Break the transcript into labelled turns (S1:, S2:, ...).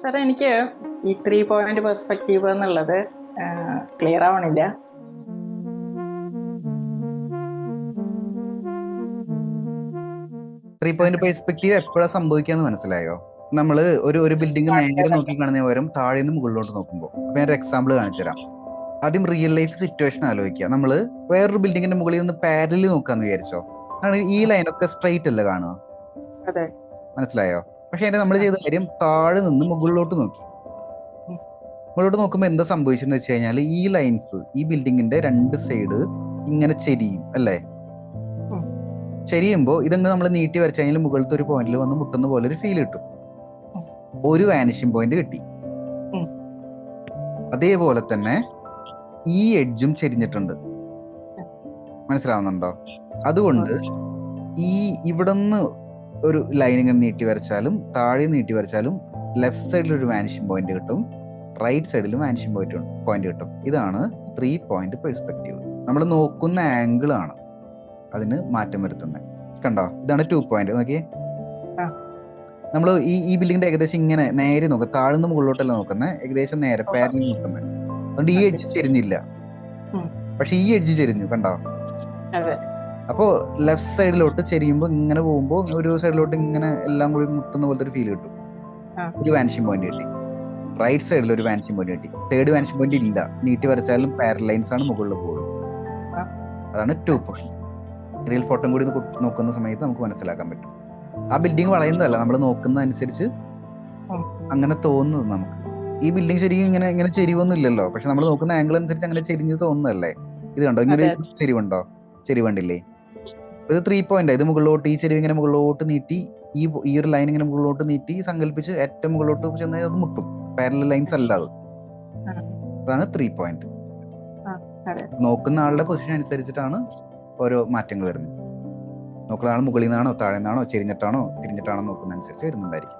S1: Sir എനിക്ക് ഈ three point perspective എന്നുള്ളത് ക്ലിയർ ആവണില്ല.
S2: ത്രീ പോയിന്റ് പെർസ്പെക്റ്റീവ് എപ്പോഴാണ് സംഭവിക്കാന്ന് മനസ്സിലായോ? നമ്മൾ ഒരു ഒരു ബിൽഡിംഗ് നേരെ നോക്കി കാണുന്ന പകരം താഴെ നിന്ന് മുകളിലോട്ട് നോക്കുമ്പോൾ അപ്പൊ ഞാൻ ഒരു എക്സാമ്പിൾ കാണിച്ചു തരാം ആദ്യം റിയൽ ലൈഫ് സിറ്റുവേഷൻ ആലോചിക്കുക. നമ്മൾ വേറൊരു ബിൽഡിങ്ങിന്റെ മുകളിൽ നിന്ന് പാരലിൽ നോക്കാന്ന് വിചാരിച്ചോ? ഈ ലൈനൊക്കെ സ്ട്രൈറ്റ് അല്ല കാണുക? മനസ്സിലായോ? പക്ഷെ അതിന്റെ നമ്മൾ ചെയ്ത കാര്യം താഴെ നിന്ന് മുകളിലോട്ട് നോക്കി. മുകളിലോട്ട് നോക്കുമ്പോൾ എന്താ സംഭവിച്ചെന്ന് വെച്ച് കഴിഞ്ഞാൽ ഈ ലൈൻസ് ഈ ബിൽഡിങ്ങിന്റെ രണ്ട് സൈഡ് ഇങ്ങനെ ചെരിയും അല്ലേ. ചെരിയുമ്പോൾ ഇതങ്ങ് നമ്മൾ നീട്ടി വരച്ചു കഴിഞ്ഞാൽ മുകളിലത്തെ ഒരു പോയിന്റിൽ വന്ന് മുട്ടുന്ന പോലെ ഒരു ഫീൽ കിട്ടും. ഒരു വാനിഷിംഗ് പോയിന്റ് കിട്ടി. അതേപോലെ തന്നെ ഈ എഡ്ജും ചെരിഞ്ഞിട്ടുണ്ട്. മനസ്സിലാവുന്നുണ്ടോ? അതുകൊണ്ട് ഈ ഇവിടുന്ന് ഒരു ലൈൻ ഇങ്ങനെ നീട്ടി വരച്ചാലും താഴെ നീട്ടി വരച്ചാലും ലെഫ്റ്റ് സൈഡിൽ ഒരു വാനിഷിംഗ് പോയിന്റ് കിട്ടും. റൈറ്റ് സൈഡിൽ വാനിഷിംഗ് പോയിന്റ് പോയിന്റ് കിട്ടും. ഇതാണ് ത്രീ പോയിന്റ് പെർസ്പെക്റ്റീവ് നമ്മൾ നോക്കുന്ന ആംഗിൾ ആണ് അതിന് മാറ്റം വരുത്തുന്നത് കണ്ടോ? ഇതാണ് ടു പോയിന്റ് നോക്കിയേ. നമ്മൾ ഈ ഈ ബിൽഡിങ്ങിന്റെ ഏകദേശം ഇങ്ങനെ നേരെ നോക്കുക താഴ്ന്ന് മുകളിലോട്ടല്ല നോക്കുന്നത് ഏകദേശം നേരെ പാരലിൽ നോക്കുന്നത് അതുകൊണ്ട് ഈ എഡ്ജ് ചെരിഞ്ഞില്ല. പക്ഷെ ഈ എഡ്ജ് ചെരിഞ്ഞു കണ്ടോ?
S1: അതെ
S2: അപ്പോ ലെഫ്റ്റ് സൈഡിലോട്ട് ചെരിയുമ്പോൾ ഇങ്ങനെ പോകുമ്പോൾ ഒരു സൈഡിലോട്ട് ഇങ്ങനെ എല്ലാം കൂടി മുട്ടുന്ന പോലത്തെ ഒരു ഫീൽ കിട്ടും. ഒരു വാനിഷിംഗ് പോയിന്റ് കിട്ടി. റൈറ്റ് സൈഡിൽ ഒരു വാനിഷിംഗ് പോയിന്റ് കിട്ടി. തേർഡ് വാനിഷിംഗ് പോയിന്റ് ഇല്ല. നീട്ടി വരച്ചാലും പാരലൈൻസ് ആണ് മുകളിൽ
S1: പോകുന്നത്
S2: അതാണ് ടു പോയിന്റ് റിയൽ ഫോട്ടോ കൂടി നോക്കുന്ന സമയത്ത് നമുക്ക് മനസ്സിലാക്കാൻ പറ്റും. ആ ബിൽഡിംഗ് വളയുന്നതല്ല. നമ്മൾ നോക്കുന്ന അനുസരിച്ച് അങ്ങനെ തോന്നുന്നത് നമുക്ക്. ഈ ബിൽഡിംഗ് ശരിക്കും ഇങ്ങനെ ഇങ്ങനെ ചെരിവൊന്നും ഇല്ലല്ലോ. പക്ഷെ നമ്മൾ നോക്കുന്ന ആംഗിൾ അനുസരിച്ച് അങ്ങനെ ചെരിഞ്ഞ് തോന്നുന്നല്ലേ ഇത് കണ്ടോ? ഇങ്ങനെ ചെരിവുണ്ടോ? ചെരിവുണ്ടില്ലേ? ഇത് ത്രീ പോയിന്റ് ഇത് മുകളിലോട്ട് ഈ ചെരുവ് ഇങ്ങനെ മുകളിലോട്ട് നീട്ടി ഈ ഈ ഒരു ലൈൻ ഇങ്ങനെ മുകളിലോട്ട് നീട്ടി സങ്കല്പിച്ച് ഏറ്റവും മുകളിലോട്ട് ചെന്ന് അത് മുട്ടും. പാരലൽ ലൈൻസ് അല്ല അത്. അതാണ് ത്രീ പോയിന്റ്. നോക്കുന്ന ആളുടെ പൊസിഷൻ അനുസരിച്ചിട്ടാണ് ഓരോ മാറ്റങ്ങൾ വരുന്നത്. നോക്കുന്ന ആൾ മുകളിൽ നിന്നാണോ താഴെ നിന്നാണോ ചെരിഞ്ഞിട്ടാണോ തിരിഞ്ഞിട്ടാണോ നോക്കുന്ന അനുസരിച്ച് വരുന്നുണ്ടായിരിക്കും.